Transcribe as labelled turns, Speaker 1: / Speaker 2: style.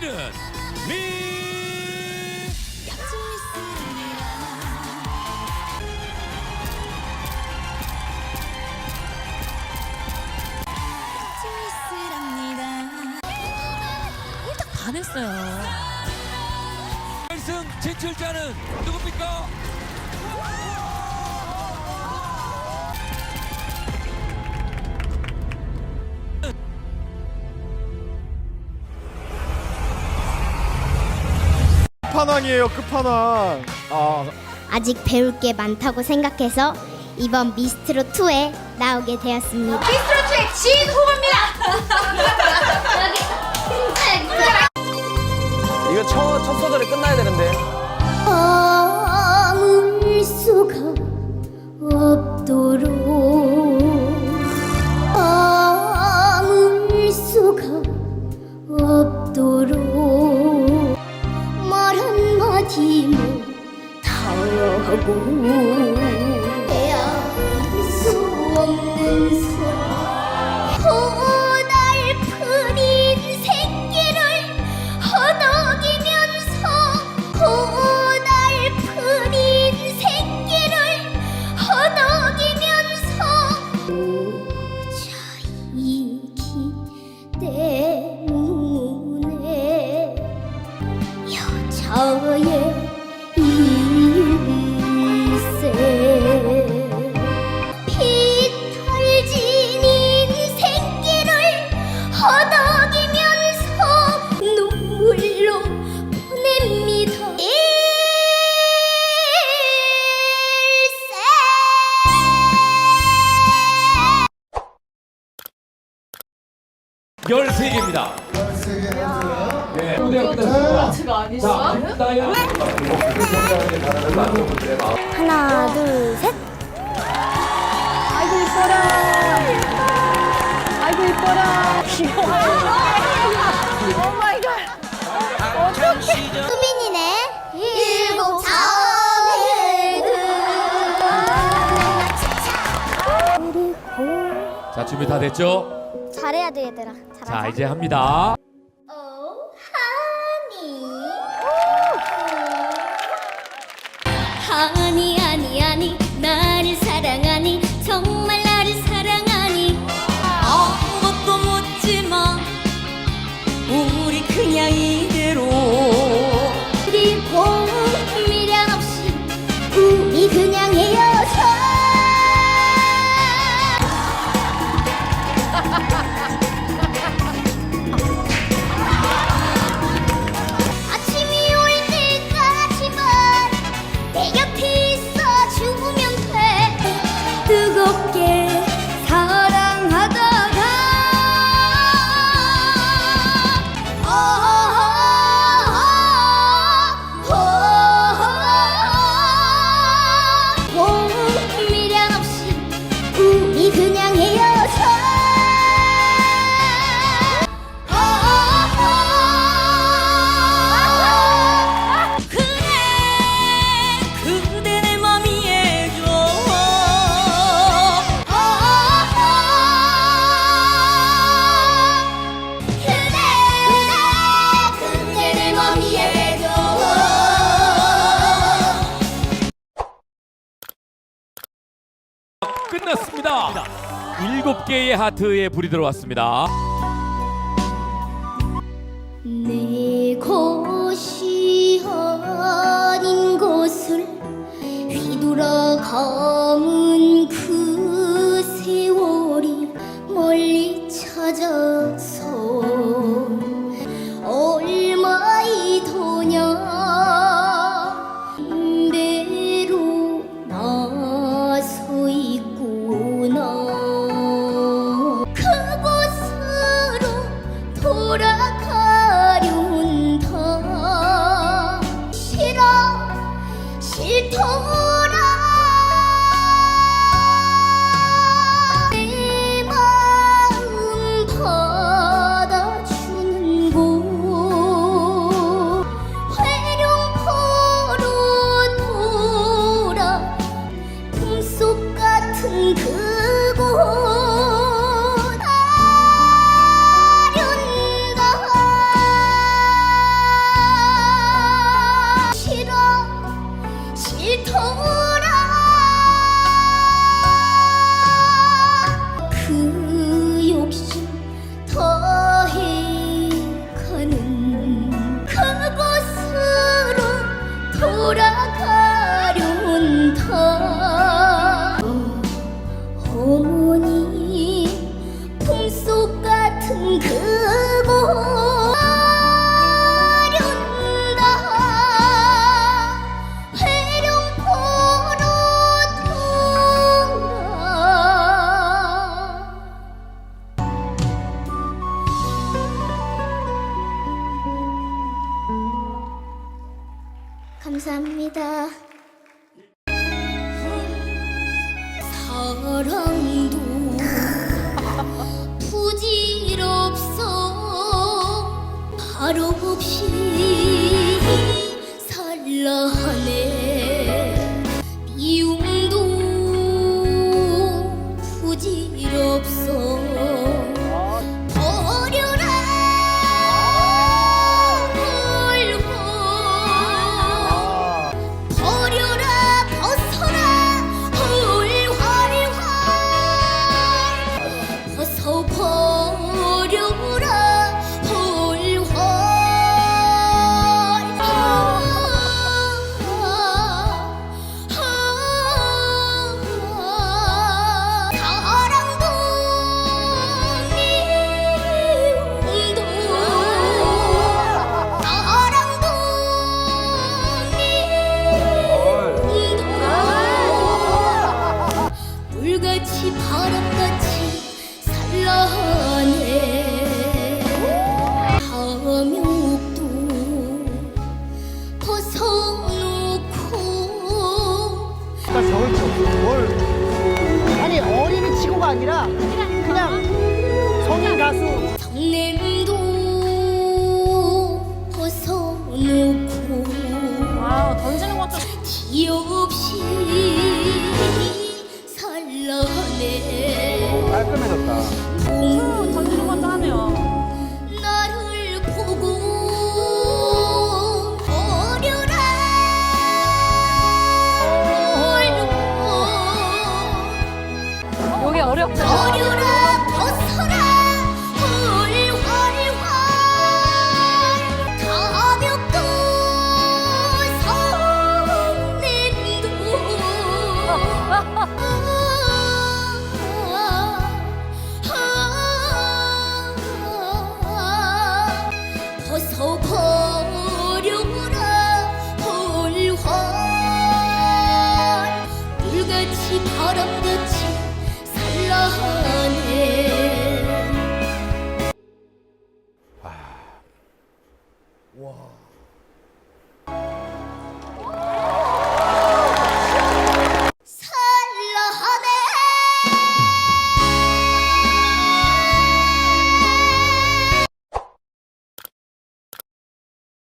Speaker 1: 이른 리
Speaker 2: 홀딱 반했어요.
Speaker 1: 결승 진출자는 누굽니까?
Speaker 3: 끝판왕이에요 끝판왕 아
Speaker 4: 아직 배울 게 많다고 생각해서 이번 미스트로 2에 나오게 되었습니다. 미스트로 2의 진후입니다.
Speaker 5: 이거 첫, 첫 소절이 끝나야 되는데.
Speaker 4: 아물 수가 없 하고 헤아릴 수 없는 사랑
Speaker 1: 13개입니다. 13개. 네. 무대가 끝났습니다. 자, 따요.
Speaker 4: 하나 둘셋 수민이네 일곱 자매들
Speaker 1: 자, 준비 다 됐죠?
Speaker 4: 잘해야 돼 얘들아
Speaker 1: 자, 이제 합니다.
Speaker 6: 아니 아니 아니 나를 사랑하니 정말 나를 사랑하니. 아무것도 묻지 마. 우리 그냥 이대로.
Speaker 4: 그리고 미련 없이 우리 그냥 헤어져
Speaker 1: Ha ha ha! 개의 하트에 불이 들어왔습니다.
Speaker 4: 내 重。你 Moram
Speaker 7: 가수.
Speaker 8: 장냄도 벗어놓고
Speaker 2: 와 던지는 것도
Speaker 8: 티 없이 살라네.
Speaker 4: 깔끔해졌다.
Speaker 8: 얼음빛이 산란해
Speaker 4: 와.